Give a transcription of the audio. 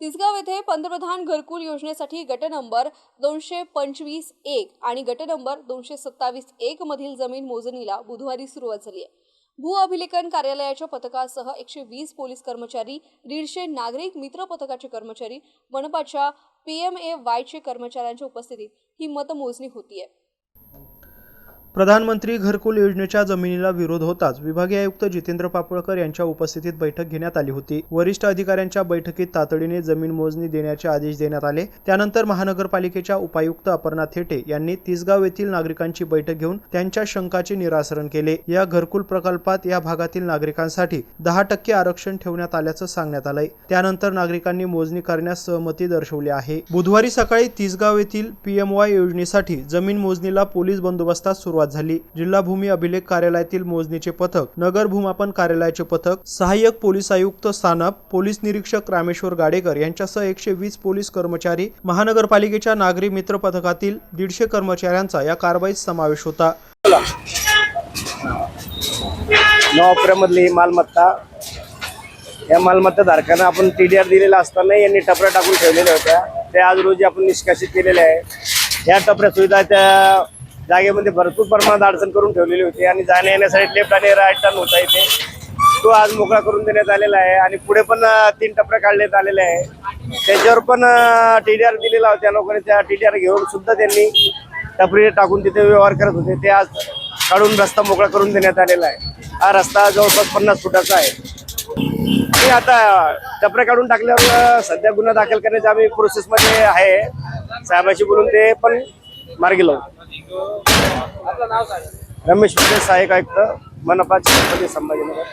तिसगाव येथे पंतप्रधान घरकुल योजनेसाठी गट नंबर दोनशे पंचवीस एक आणि गट नंबर दोनशे सत्तावीस एक मधील जमीन मोजणीला बुधवारी सुरुवात झाली आहे. भू अभिलेखन कार्यालयाच्या पथकासह एकशे वीस पोलीस कर्मचारी दीडशे नागरिक मित्र पथकाचे कर्मचारी मनपाच्या ए वायचे कर्मचाऱ्यांच्या उपस्थितीत ही मतमोजणी होतीये. प्रधानमंत्री घरकुल योजनेच्या जमिनीला विरोध होताच विभागीय आयुक्त जितेंद्र पापळकर यांच्या उपस्थितीत बैठक घेण्यात आली होती. वरिष्ठ अधिकाऱ्यांच्या बैठकीत तातडीने जमीन मोजणी देण्याचे आदेश देण्यात आले. त्यानंतर महानगरपालिकेच्या उपायुक्त अपर्णा थेटे यांनी तिसगाव येथील नागरिकांची बैठक घेऊन त्यांच्या शंकाचे निरासरण केले. या घरकुल प्रकल्पात या भागातील नागरिकांसाठी दहा टक्के आरक्षण ठेवण्यात आल्याचं सांगण्यात आलंय. त्यानंतर नागरिकांनी मोजणी करण्यास सहमती दर्शवली आहे. बुधवारी सकाळी तिसगाव येथील पीएमवाय योजनेसाठी जमीन मोजणीला पोलीस बंदोबस्तात सुरुवात झाली. जिल्हा भूमी अभिलेख कार्यालयातील मोजणीचे पथक नगर भूमापन कार्यालयाचे पथक सहाय्यक पोलीस आयुक्त सानप पोलीस निरीक्षक रामेश्वर गाडेकर यांच्यासह एकशे वीस पोलीस कर्मचारी महानगरपालिकेच्या नागरी मित्र पथकातील दीडशे कर्मचाऱ्यांचा या कारवाईत समावेश होता. नवापुरामधली ही मालमत्ता या मालमत्ता धारकांना आपण टी डी आर दिलेला असताना यांनी टपऱ्या टाकून ठेवलेल्या होत्या. ते आज रोजी आपण निष्कासित केलेल्या आहे या टपऱ्या सुविधा त्या जागेमध्ये भरपूर प्रमाणात अडचण करून ठेवलेली होती आणि जाण्या येण्यासाठी लेफ्ट आणि राईट टर्न होता इथे. तो आज मोकळा करून देण्यात आलेला आहे आणि पुढे पण तीन टपऱ्या काढण्यात आलेले आहे. त्याच्यावर पण टी डी आर दिलेला होता. लोकांनी त्या टी डी आर घेऊन सुद्धा त्यांनी टपरी टाकून तिथे व्यवहार करत होते. ते आज काढून रस्ता मोकळा करून देण्यात आलेला आहे. हा रस्ता जवळपास पन्नास फुटाचा आहे. मी आता टपरे काढून टाकल्यावर सध्या गुन्हा दाखल करण्याची आम्ही प्रोसेसमध्ये आहे. साहेबाशी बोलून ते पण मार्गी लावू रमेश विजय सहाय्यक आयुक्त मनपा छत्रपती संभाजीनगर.